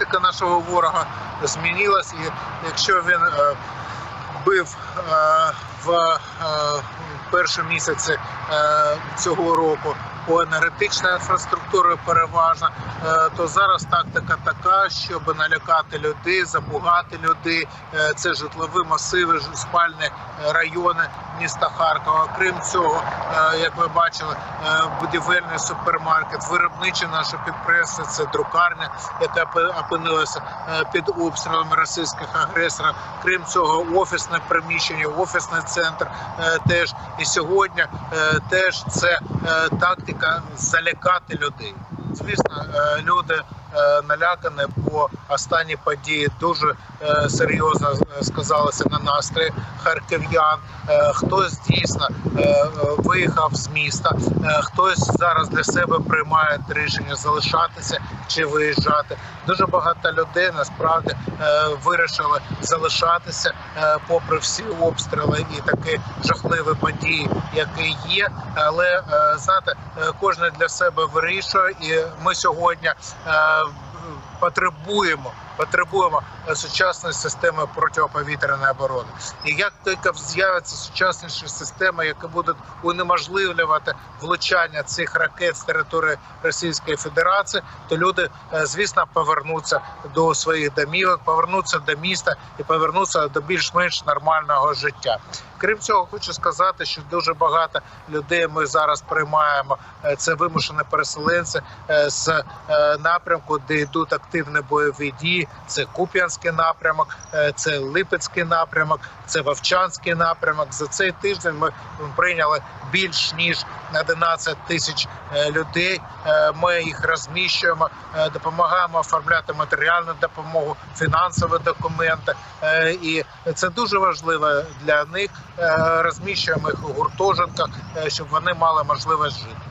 тактика нашого ворога змінилась, і якщо він е, бив е, в е, перші місяці цього року по енергетичній інфраструктурі переважно, е, то зараз тактика така, щоб налякати людей, запугати людей. Е, Це житлові масиви, спальні е, райони міста Харкова. Крім цього, як ви бачили, будівельний супермаркет, виробничі наші підприємства, це друкарня, яка опинилася під обстрілами російських агресорів. Крім цього, офісне приміщення, офісний центр теж. І сьогодні теж це тактика залякати людей. Звісно, е, люди е, налякані, бо останні події дуже е, серйозно е, сказалися на настрої харків'ян. Хтось дійсно виїхав з міста, хтось зараз для себе приймає рішення залишатися чи виїжджати. Дуже багато людей насправді вирішили залишатися попри всі обстріли і такі жахливі події, які є. Але знаєте, кожен для себе вирішує, і ми сьогодні потребуємо. Потребуємо е, сучасної системи протиповітряної оборони. І як тільки з'явиться сучасніші системи, які будуть унеможливлювати влучання цих ракет з території Російської Федерації, то люди, е, звісно, повернуться до своїх домівок, повернуться до міста і повернуться до більш-менш нормального життя. Крім цього, хочу сказати, що дуже багато людей ми зараз приймаємо. Е, Це вимушені переселенці з напрямку, де йдуть активні бойові дії. Це Куп'янський напрямок, е, це Липецький напрямок, це Вовчанський напрямок. За цей тиждень ми прийняли більш ніж 11 тисяч е, людей. Е, Ми їх розміщуємо, допомагаємо оформляти матеріальну допомогу, фінансові документи. І це дуже важливо для них. Розміщуємо їх у гуртожитках, щоб вони мали можливість жити.